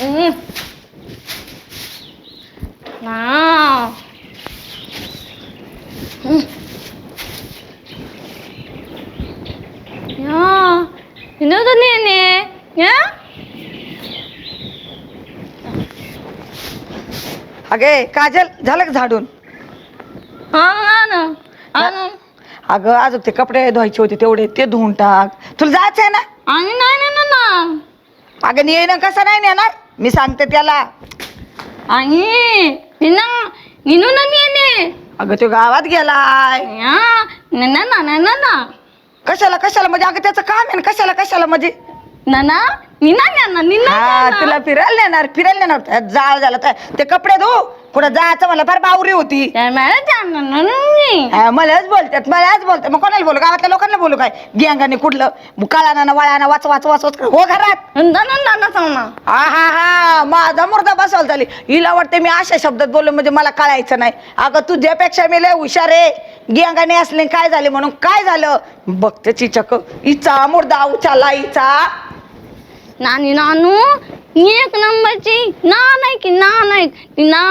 Mm. Nào. Mm. Ya? अगे काजल झालं का झाडून? हा ना. आणि अगं अजून ते कपडे धुवायचे होते तेवढे ते धुवून टाक. तुला जायचंय ना? आणि नाही ना ना. ना अगं येणं कसं नाही नेणार? मी सांगते त्याला. निना निनू ना नेने अगं तो गावात गेलाय. या ना ना ना ना ना कशाला कशाला? म्हणजे अगं त्याचं काम आहे ना कशाला कशाला म्हणजे? ना ना निना ना निना तुला फिरायला नेणार फिरायला नेणार. जाळ झाला ते कपडे धु. कुठं जायचं मला फार बावरी होती. हा, मलाच बोलतात मलाच बोलतात. मग कोणाला बोलू? गावातल्या लोकांना बोलू काय? गियांगाने कुठलं? काळाना वळाना वाच वाच वाच वाच हो घरात. हा हा हा. माझा मुर्दा बसवला झाली. हिला वाटते मी अशा शब्दात बोललो म्हणजे मला कळायचं नाही. अगं तुझ्यापेक्षा मी लय हुशार आहे. गियांगाने असले काय झाले म्हणून काय झालं? बघते चिचक. हिचा मुर्दा उचाला हिचा नानी नानू एक नंबरची ना नाही की ना नाही ती ना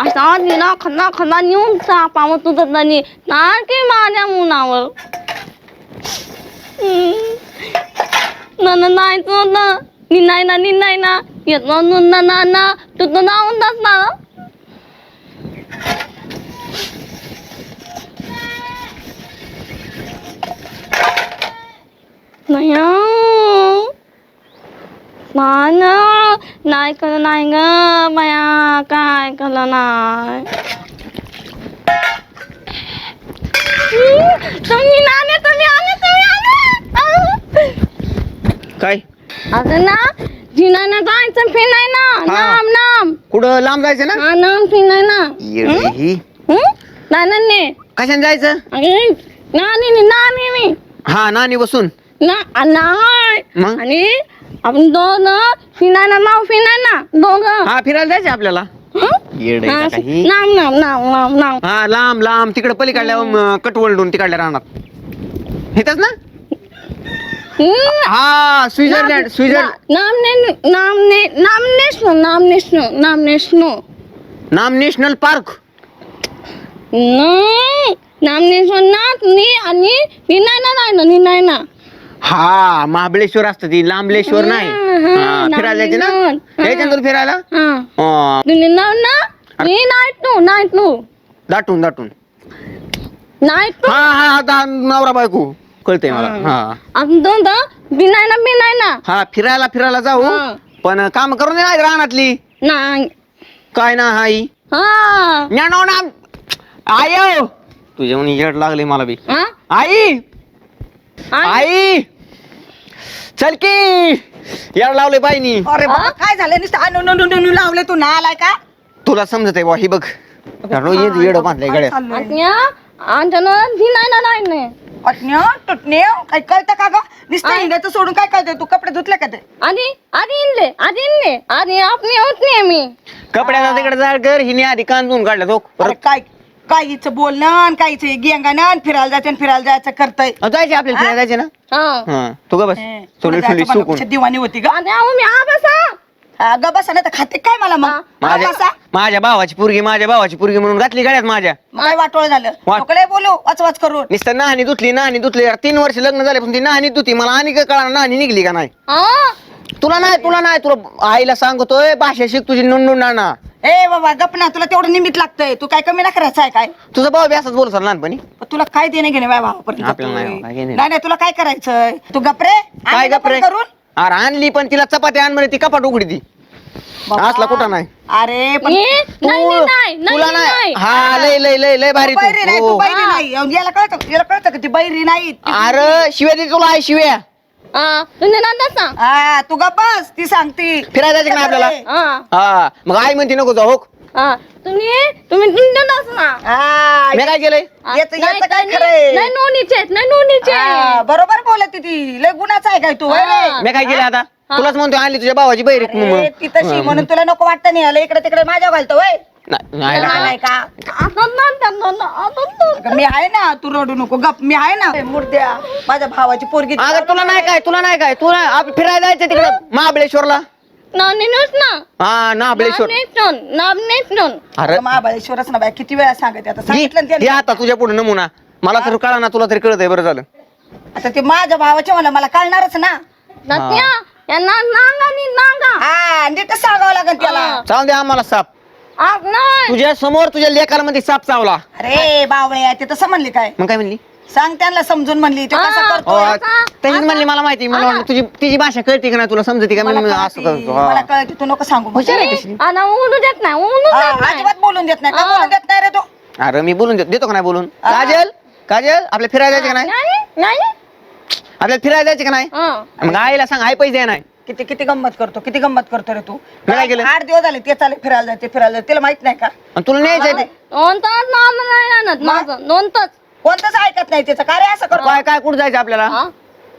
असा तिला खंदा खंदा नेऊन सापावं तुझं तरी ना की माझ्या मुनावर. ना नाही तो ना. नी नाही ना नी नाही ना. येत ना ना ना तू तर नावून दास ना. नाही मान नाही केलं नाही ग बाया काय केलं नाही हं, तुम्ही नाणे तुम्ही आले तुम्ही आले काय आता ना जिनाने जायचं फिराय ना हा. नाम नाम कुठं लांब जायचं ना हा नाम फिराय ना येडे ही नानांनी कशाने जायचं नानी नानी हा नानी बसून ना नाही मग? आणि आपण दोन फिरायला नाव फिराय ना दोघं. हा फिरायला जायचं आपल्याला. हं? येडे हा, का काही? नाम नाम नाम नाम नाम. हा लांब लांब तिकडे पलीकडल्या कटवलडून तिकडल्या राहणार. हेच ना? हं, हा स्वित्झर्लंड स्वित्झर्लंड ना- नाम ने नाम ने नाम नॅशनल पार्क. नाही नाम ना तुम्ही आणि ना नाही ना निनाय ना हा महाबळेश्वर असतं ती लांबलेश्वर नाही. हा, फिरायला जायचे ना? लांबलेश्वर. यायचं ना? तुला फिरायला हा ना दाटून दाटून. हा हा हा दा- नवरा बायको. कळतंय मला. हा. ना ना. हा फिरायला फिरायला जाऊ. हा. पण काम करून नाही रानातली. नाही. काय ना हाई हा. ज्ञानो नाम आयो. तुझ्या म्हणे येड लागले मला बी. आई! आई! चल की! येड लावले बाईनी. अरे बाबा काय झालं नुसतं आणू नू नू नू लावले तू. ना आलाय का? तुला समजत आहे बा ही बघ. रोज येड बांधले गड्या आणि आमच्या बिनाय ना नाही नाही अटण्या तुटण्या काय कळतं का ग? नुसतं हिंडायचं सोडून काय कळतंय तू? कपडे धुतले का ते? आधी आधी इनले आधी इनले आधी आपली होत नाही मी कपड्याचा तिकडे जाड कर हिने आधी कांदून काढल्या तो. अरे परत काय काहीच बोलणं आणि काहीच गेंगानं फिरायला जायचं आणि फिरायला जायचं करतय. जायचे आपल्याला फिरायला जायचे ना? हा. हा. तू ग बस. सुकून दिवाणी होती ग. मी ग बसा नाही तर खाते काय मला मग? माझ्या बसा. माझ्या भावाची पुरगी माझ्या भावाची पुरगी म्हणून घातली गड्यात माझ्या. काय वाटोळ झालं. वाट- लय बोलू. वाच वाच करून. नुसतं नाहनी धुतली नाहनी धुतली. तीन वर्ष लग्न झाले पण ती नाहनी धुती. मला आणि काय कळणार नाहनी निघली का नाही? हा तुला नाही तुला नाही तुला आईला सांगतोय भाषा शिक तुझी नोंदून ना ए बाबा गप ना तुला तेवढं निमित लागतंय. तू काय कमी ना करायचं आहे काय? तुझा भाऊ बी असंच बोलत होता लहानपणी. पण तुला काय देणे घेणे आपल्याला नाही. बाबा, काय घेणं. नाही नाही तुला काय करायचंय? तू गपरे काय आणि गप रे? गप्प करून? अरे आणली पण तिला चपाती आण म्हणे ती कपाट उघडी ती. बाबा. असला कुठं नाही. अरे पण नाही तू- नाही नाही तुला नाही नाही. हा लय लय लय लय भारी तू बैरी नाही तू तू हो. बैरी नाही. याला कळतं याला कळतं का ती बैरी नाही. अरे शिव्या दे तुला आहे शिव्या. हा. सांग हा तू गप बस ती सांगती. फिरायला जायचं का नाही आपल्याला? हा. हा. मग आई म्हणते नको जाऊ हो. हा. तुम्ही तुम्ही नंतर सांग हा, मी काय केलंय? याचं- नाही, याचं काय नाही, खरंय? नाही नोनीचे आहेत, नाही नोनीचे हा, बरोबर बोलत ती. लय गुणाचा आहे काय तू होय रे? हा. मी काय केलं आता? तुलाच म्हणतो आणली तुझ्या भावाची बैरी अरे, ती तशी म्हणून तुला नको वाटतं नाही आलं इकडे तिकडे माझ्या घालतो वय नाही. का. अगं, मी आहे ना तू रडू नको. गप मी आहे ना. मुर्द्या माझ्या भावाची पोरगी अगं तुला नाही काय तुला नाही काय? तुला आप- फिरायला जायचं तिकडे महाबळेश्वरला. हा नाबनेच अरे महाबळेश्वरच ना बाय किती वेळा सांगते आता. सांगितलं ना त्याने. आता तुझ्या पुढे नमुना. मला तर कळा ना तुला तरी कळत आहे बरं झालं. आता ते माझ्या भावाच्या मला मला कळणारच ना. नत्या यांना नांगा नी नांगा. हा नीटच सांगावं लागेल त्याला. हा. चाल दे आम्हाला साप. नाही. तुझ्या समोर तुझ्या लेकाला मध्ये साप चावला. अरे बावळे ते तसं म्हणली काय? मग काय म्हणली? सांग त्यांना समजून म्हणली ते कसं हा. करतो अहो, तशीच म्हणली मला माहिती मला वाटलं तुझी तिची भाषा कळते का नाही तुला? समजते का? मला मी असं कळती, करतो मला हा. कळते तू नको सांगू मला. हुशार आहे कशी आता उडू देत नाही उडू हा, देत नाही. अजिबात बोलून देत नाही. का हा. बोलून देत नाही रे तू? अरे मी बोलून देतो देतो का नाही बोलून? हा. काजल काजल आपल्या फिरायला जायचं का नाही? नाही नाही. आपल्याला फिरायला जायचं का नाही? हा. मग आईला सांग आई पैसे नाही किती किती गंमत करतो किती गंमत करतो रे तू? काय केलं? आठ दिवस झाले ते चाले फिरायला जाते फिरायला जाते तिला माहीत नाही का? आणि तुला न्यायचं आहे नाही. आणत माझं कोणतंच ऐकत नाही त्याचं का रे असं करतो? काय काय कुठं जायचं आपल्याला? हा?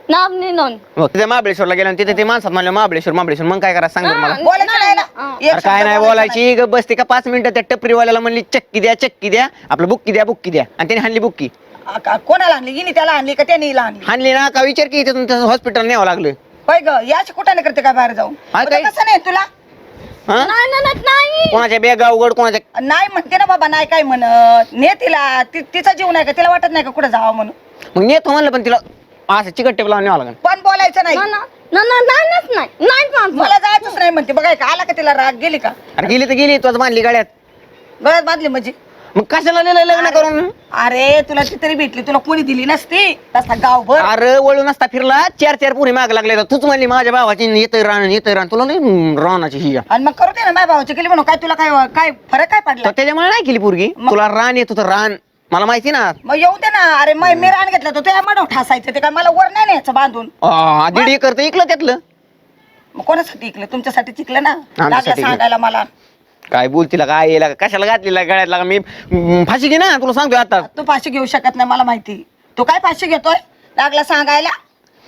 नाही नोंद. तिथे महाबळेश्वरला गेलो आणि तिथे ते माणसात म्हणलं महाबळेश्वर महाबळेश्वर. मग काय करा सांग बरं मला. बोलायचं नाही ना. हा. एक अरे काय शब्द नाही बोलायचा ग बसते का पाच मिनिटं त्या टपरीवाल्याला म्हणली चक्की द्या चक्की द्या आपलं बुक्की द्या बुक्की द्या. आणि त्याने हाणली बुक्की. आ- का- कोणाला आणली हिने त्याला आणली का त्याने हिला आणली हाणली ना का विचार की इथे हॉस्पिटल न्यावं लागलं? होय ग याची कुठाने करते काय बाहेर जाऊन? हा, पण काही- कसं नाही तुला? हा? नाही नाही नाही कोणाच्या बेगा उघड कोणाच्या नाही म्हणते ना बाबा नाही काय म्हणत. ने तिला ति- तिचा जीव नाही का? तिला वाटत नाही का कुठे जावं म्हणून? मग नेतो म्हणलं पण तिला असं चिकट टेप लावून न्यावं लागलं. पण बोलायचं नाही. ना ना ना ना नाहीच नाही. नाही जात. मला जायचंच नाही म्हणते. बघाय का आला का तिला राग? गेली का? अरे गेली तर गेली तुझं बांधली गाड्यात. गळ्यात बांधली म्हणजे? मग कशाला लिहिलं लग्न करून? अरे तुला ती तरी भेटली तुला कोणी दिली नसती. तसा गावभर. अरे वळून असता फिरला. चार चार पुरी माग लागले तूच म्हणली माझ्या भावाची येतोय रान येतोय रान. तुला नाही रानाची ही आणि मग करू दे ना माझ्या भावाची केली म्हणून. काय तुला काय काय फरक काय पडला? तर त्याच्यामुळे नाही केली पोरगी. तुला रान येत होतं रान. मला माहिती ना. मग येऊ दे ना. अरे मग मी रान घेतलं तर तुझ्या मडव ठासायचं. ते काय मला वर नाही न्यायचं बांधून. आ, दीड एकर तर इकलं त्यातलं. मग कोणासाठी इकलं? तुमच्यासाठी चिकलं ना. लागलं आमच्यासाठी इकलं. सांगायला मला. काय बोल तिला काय येला कशाला घातलेला गळ्यात लागा मी म, फाशी घे ना तुला सांगतोय आता. तू फाशी घेऊ शकत नाही मला माहिती. तू काय फाशी घेतोय? लागला सांगायला.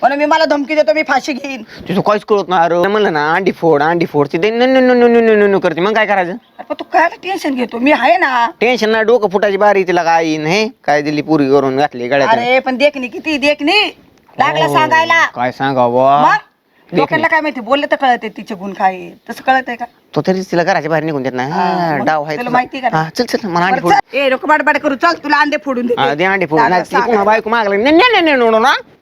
म्हणून मी मला धमकी देतो मी फाशी घेईन. तुझं काहीच कळत नाही अरे म्हणलं ना अंडी फोड अंडी फोड तिथे न- न- न- न- न- न- न- करते. मग काय करायचं? अरे पण तू काय टेन्शन घेतो? मी आहे ना. टेन्शन नाही डोकं फुटाची बारी तिला काय नाही काय दिली पुरी करून घातली गळ्यात? अरे पण देखणी किती देखणी? लागला हो, सांगायला. काय सांगा बुवा मग? लोकांना काय माहिती बोलले तर कळते तिचे गुण काय आहे. तसं कळत आहे का तो तरीच तिला घराच्या बाहेर निघून देत नाही हा, मग डाव आहे तुला तुझा. माहिती का हा, चल चल मला अंडी बरं, फोड चल. ए बाडबाड करू चल तुला अंडे फोडून देते. दे अंडी फोड लागलं नाही ती पुन्हा सांगायला. बायको मागला नाही नाही नाही, नाही, नाही, नाही, नाही,